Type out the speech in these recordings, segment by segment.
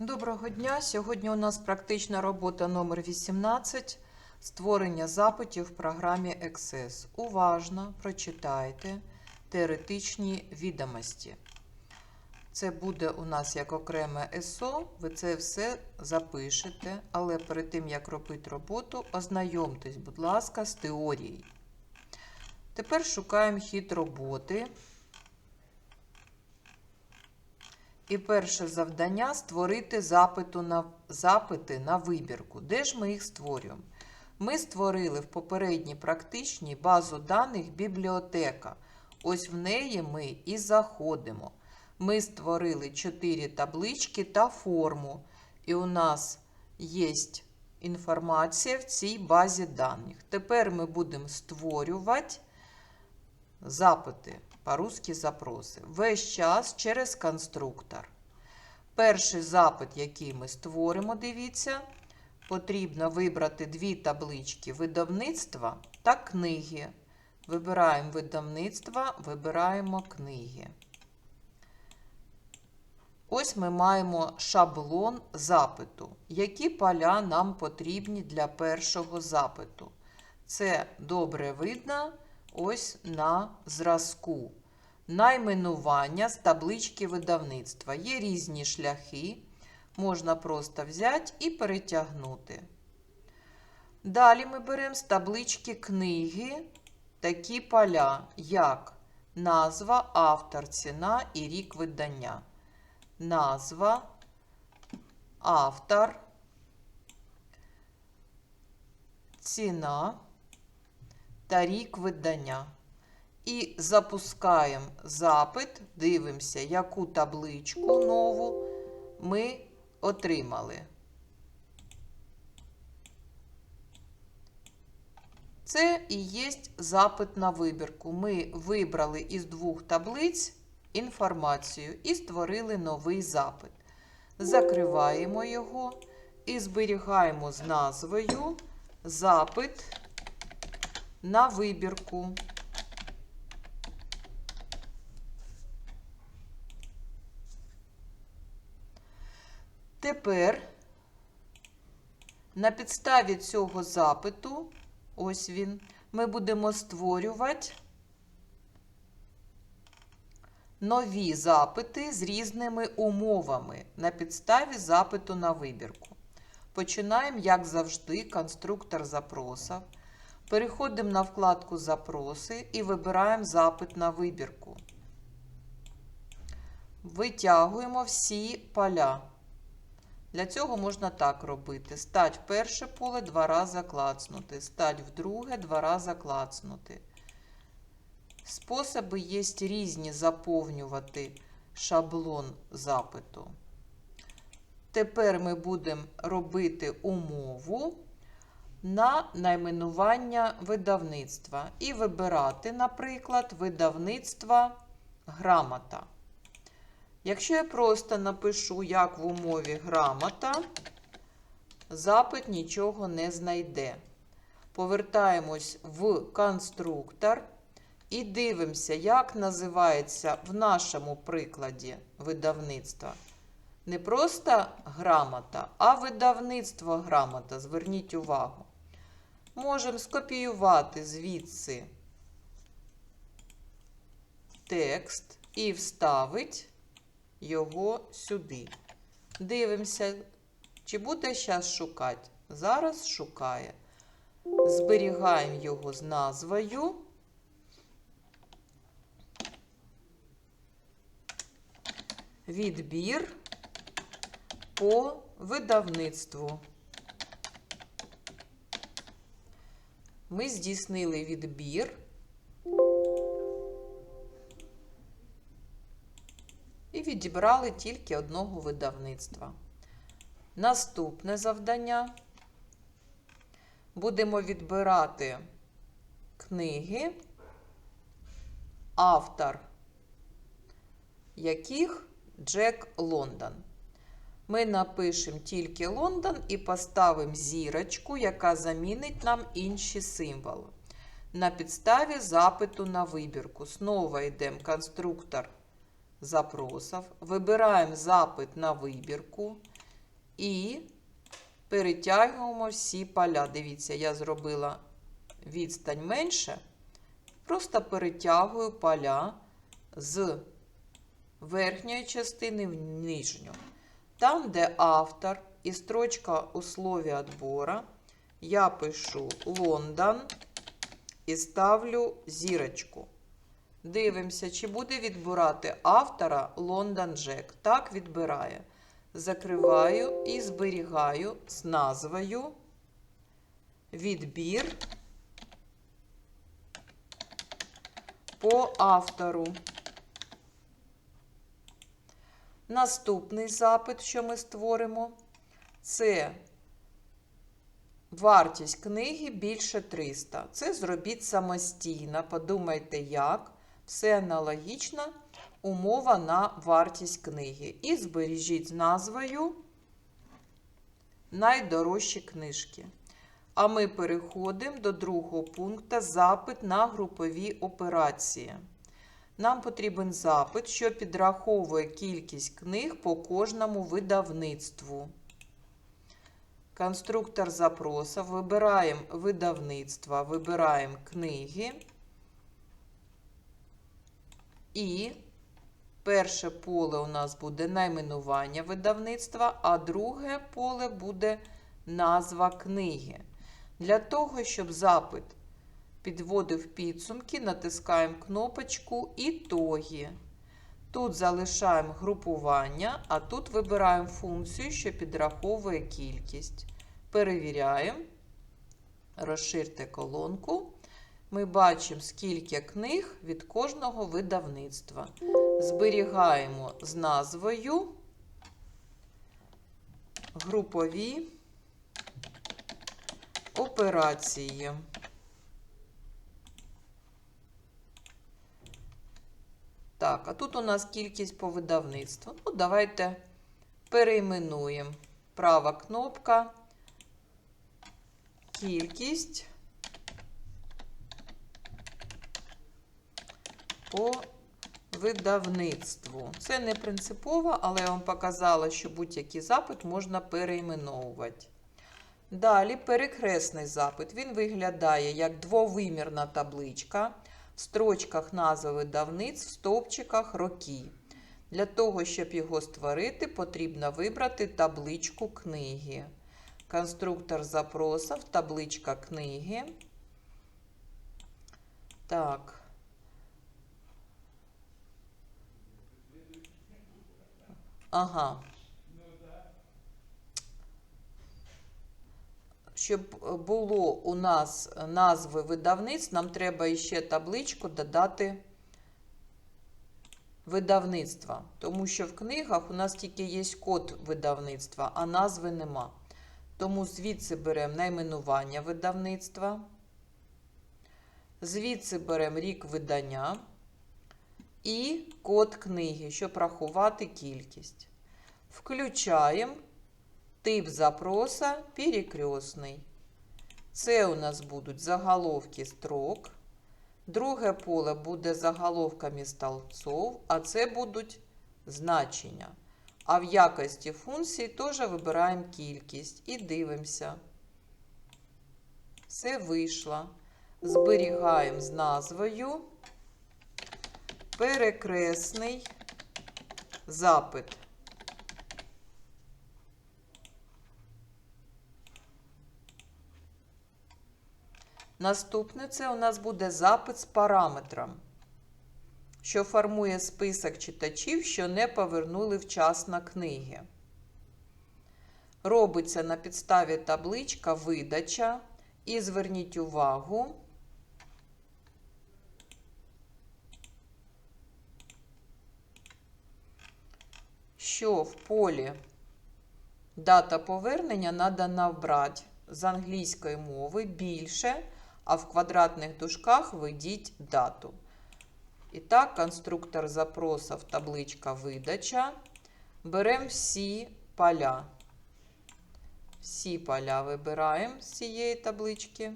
Доброго дня! Сьогодні у нас практична робота номер 18 створення запитів в програмі Access. Уважно прочитайте теоретичні відомості. Це буде у нас як окреме ЕСО, ви це все запишете, але перед тим, як робити роботу, ознайомтесь, будь ласка, з теорією. Тепер шукаємо хід роботи. І перше завдання створити запиту на, запити на вибірку. Де ж ми їх створюємо? Ми створили в попередній практичній базу даних бібліотека. Ось в неї ми і заходимо. Ми створили 4 таблички та форму. І у нас є інформація в цій базі даних. Тепер ми будемо створювати запити, по-русски запроси. Весь час через конструктор. Перший запит, який ми створимо, дивіться, потрібно вибрати дві таблички видавництва та книги. Вибираємо видавництва, вибираємо книги. Ось ми маємо шаблон запиту. Які поля нам потрібні для першого запиту? Це добре видно ось на зразку. Найменування з таблички видавництва. Є різні шляхи. Можна просто взяти і перетягнути. Далі ми беремо з таблички книги такі поля, як назва, автор, ціна і рік видання. Назва, автор, ціна та рік видання. І запускаємо запит, дивимося, яку табличку нову ми отримали. Це і є запит на вибірку. Ми вибрали із двох таблиць інформацію і створили новий запит. Закриваємо його і зберігаємо з назвою запит на вибірку. Тепер на підставі цього запиту, ось він, ми будемо створювати нові запити з різними умовами на підставі запиту на вибірку. Починаємо, як завжди, конструктор запросів. Переходимо на вкладку Запроси і вибираємо запит на вибірку. Витягуємо всі поля. Для цього можна так робити: стать в перше поле, два рази клацнути, стать в друге, два рази клацнути. Способи є різні заповнювати шаблон запиту. Тепер ми будемо робити умову на найменування видавництва і вибирати, наприклад, видавництва грамота. Якщо я просто напишу, як в умові грамота, запит нічого не знайде. Повертаємось в конструктор і дивимося, як називається в нашому прикладі видавництва. Не просто грамота, а видавництво грамота. Зверніть увагу. Можемо скопіювати звідси текст і вставити його сюди. Дивимося, чи буде зараз шукати. Зараз шукає. Зберігаємо його з назвою. Відбір по видавництву. Ми здійснили відбір. І відібрали тільки одного видавництва. Наступне завдання. Будемо відбирати книги, автор яких Джек Лондон. Ми напишемо тільки Лондон і поставимо зірочку, яка замінить нам інші символи. На підставі запиту на вибірку. Знову йдемо конструктор запросів. Вибираємо запит на вибірку. І перетягуємо всі поля. Дивіться, я зробила відстань менше. Просто перетягую поля з верхньої частини в нижню. Там, де автор і строчка условия отбора, я пишу Лондон і ставлю зірочку. Дивимося, чи буде відбирати автора Лондон Джек. Так, відбирає. Закриваю і зберігаю з назвою відбір по автору. Наступний запит, що ми створимо, це вартість книги більше 300. Це зробіть самостійно. Подумайте, як. Все аналогічно. Умова на вартість книги. І збережіть з назвою найдорожчі книжки. А ми переходимо до другого пункту запит на групові операції. Нам потрібен запит, що підраховує кількість книг по кожному видавництву. Конструктор запроса. Вибираємо видавництва, вибираємо книги. І перше поле у нас буде найменування видавництва, а друге поле буде назва книги. Для того, щоб запит підводив підсумки, натискаємо кнопочку Ітоги. Тут залишаємо групування, а тут вибираємо функцію, що підраховує кількість. Перевіряємо. Розширте колонку. Ми бачимо, скільки книг від кожного видавництва. Зберігаємо з назвою групові операції. Так, а тут у нас кількість по видавництву. Ну, давайте перейменуємо. Права кнопка. Кількість по видавництву. Це не принципово, але я вам показала, що будь-який запит можна перейменовувати. Далі перекресний запит. Він виглядає як двовимірна табличка в строчках назви видавниць, в стовпчиках роки. Для того, щоб його створити, потрібно вибрати табличку книги. Конструктор запросив, табличка книги. Так. Ага. Щоб було у нас назви видавництв, нам треба ще табличку додати видавництва. Тому що в книгах у нас тільки є код видавництва, а назви нема. Тому звідси беремо найменування видавництва. Звідси беремо рік видання і код книги, щоб рахувати кількість. Включаємо тип запроса перекресний. Це у нас будуть заголовки строк. Друге поле буде заголовками столбцов, а це будуть значення. А в якості функції теж вибираємо кількість і дивимося. Все вийшло. Зберігаємо з назвою перекресний запит. Наступне це у нас буде запит з параметром, що формує список читачів, що не повернули вчасно книги. Робиться на підставі табличка видача. І зверніть увагу, що в полі дата повернення треба набрати з англійської мови більше, а в квадратних дужках введіть дату. І так, конструктор запросів табличка видача. Беремо всі поля. Всі поля вибираємо з цієї таблички.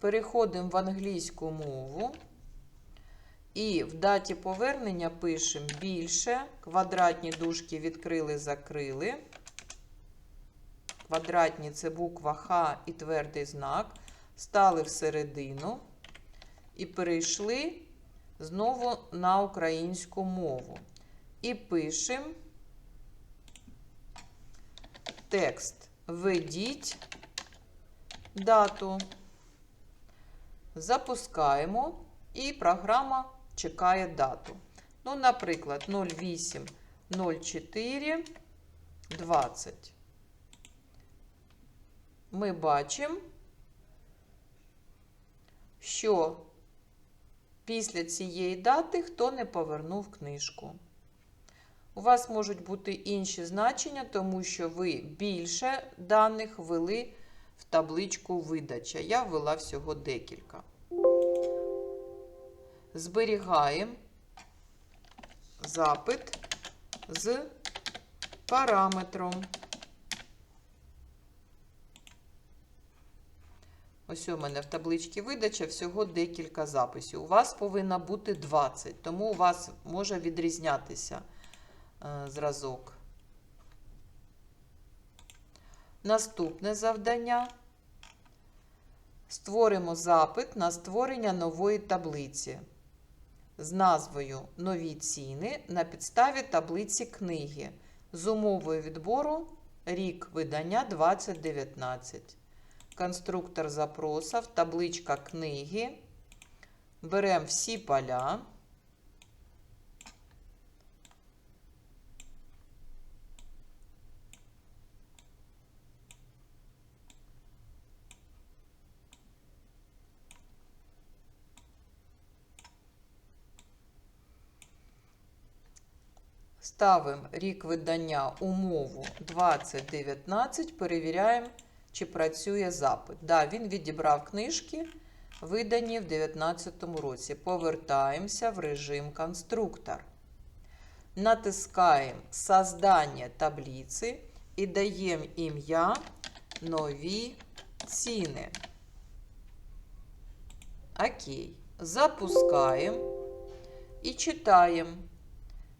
Переходимо в англійську мову І в даті повернення пишемо більше. Квадратні дужки відкрили, закрили. Квадратні це буква Х і твердий знак. Стали всередину і перейшли знову на українську мову. І пишемо текст. Введіть дату. Запускаємо, і програма чекає дату. Ну, наприклад, 08 04 20. Ми бачимо, що після цієї дати хто не повернув книжку. У вас можуть бути інші значення, тому що ви більше даних ввели табличку видача. Я ввела всього декілька. Зберігаємо запит з параметром. Ось у мене в табличці видача всього декілька записів. У вас повинно бути 20, тому у вас може відрізнятися е, зразок. Наступне завдання. Створимо запит на створення нової таблиці з назвою Нові ціни на підставі таблиці книги з умовою відбору рік видання 2019. Конструктор запросів, табличка книги. Беремо всі поля. Ставимо рік видання умову 2019, перевіряємо, чи працює запит. Да, він відібрав книжки, видані в 2019 році. Повертаємося в режим конструктор. Натискаємо Создання таблиці і даємо ім'я Нові ціни. Окей. Запускаємо і читаємо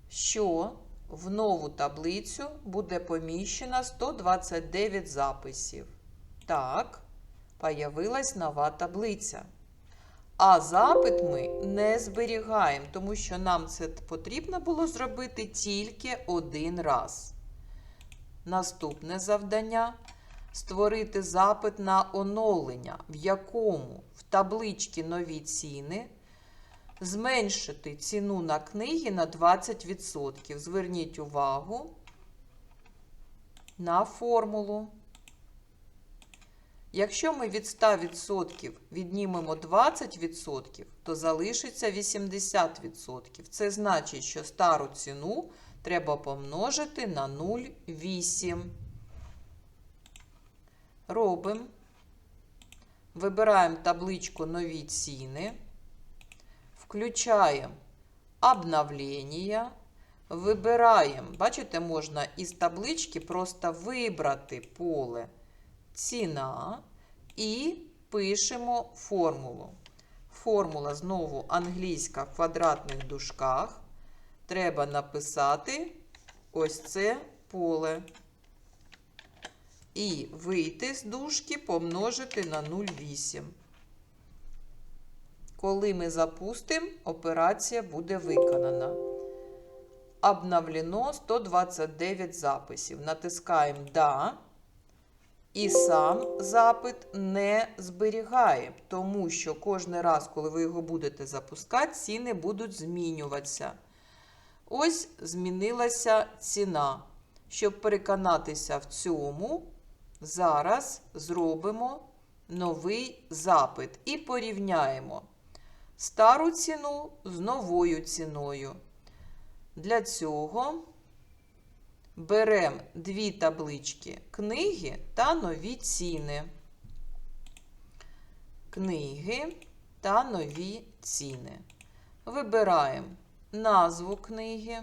що в нову таблицю буде поміщено 129 записів. Так, появилась нова таблиця. А запит ми не зберігаємо, тому що нам це потрібно було зробити тільки один раз. Наступне завдання створити запит на оновлення, в якому в табличці нові ціни зменшити ціну на книги на 20%. Зверніть увагу на формулу. Якщо ми від 100% віднімемо 20%, то залишиться 80%. Це значить, що стару ціну треба помножити на 0,8. Робимо. Вибираємо табличку нові ціни. Включаємо обновлення. Вибираємо, бачите, можна із таблички просто вибрати поле ціна і пишемо формулу. Формула знову англійська в квадратних дужках. Треба написати ось це поле. І вийти з дужки помножити на 0,8. Коли ми запустимо, операція буде виконана. Обновлено 129 записів. Натискаємо Да. І сам запит не зберігає, тому що кожен раз, коли ви його будете запускати, ціни будуть змінюватися. Ось змінилася ціна. Щоб переконатися в цьому, зараз зробимо новий запит і порівняємо стару ціну з новою ціною. Для цього беремо дві таблички книги та нові ціни. Книги та нові ціни. Вибираємо назву книги.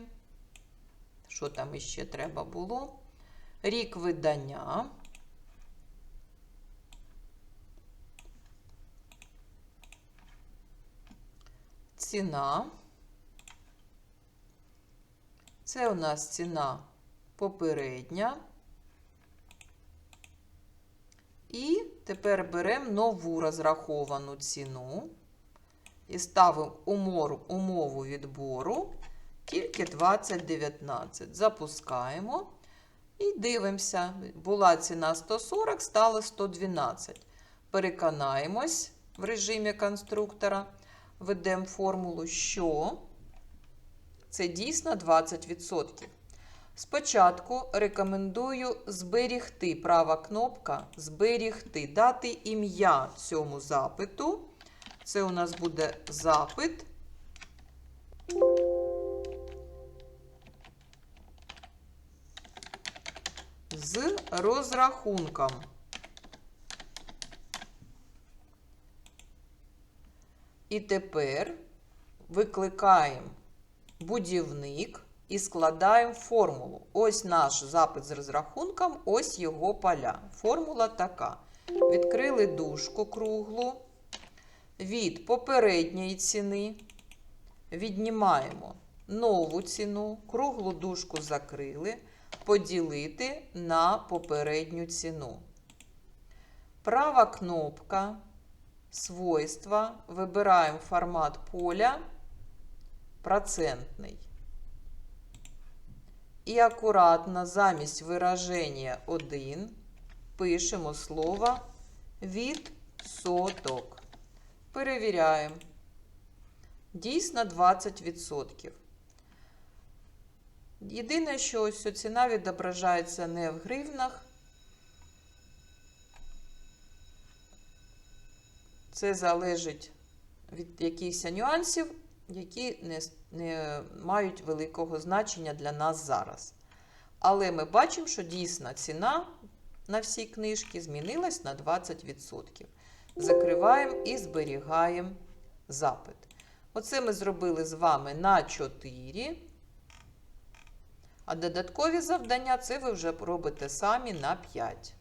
Що там іще треба було? Рік видання. Ціна Це у нас ціна попередня. І тепер беремо нову розраховану ціну і ставимо умову відбору тільки 2019. Запускаємо і дивимося. Була ціна 140, стало 112. Переконаємось в режимі конструктора, введемо формулу, що це дійсно 20%. Спочатку рекомендую зберігти права кнопка, зберігти, дати ім'я цьому запиту. Це у нас буде запит. З розрахунком. І тепер викликаємо будівник і складаємо формулу. Ось наш запит з розрахунком, ось його поля. Формула така. Відкрили дужку круглу. Від попередньої ціни віднімаємо нову ціну, круглу дужку закрили, поділити на попередню ціну. Права кнопка, свойства, вибираємо формат поля процентний. І акуратно замість вираження 1 пишемо слово відсоток. Перевіряємо. Дійсно 20%. Єдине, що ось ціна відображається не в гривнах. Це залежить від якихось нюансів, які не, не мають великого значення для нас зараз. Але ми бачимо, що дійсно ціна на всі книжки змінилась на 20%. Закриваємо і зберігаємо запит. Оце ми зробили з вами на 4. А додаткові завдання це ви вже робите самі на 5.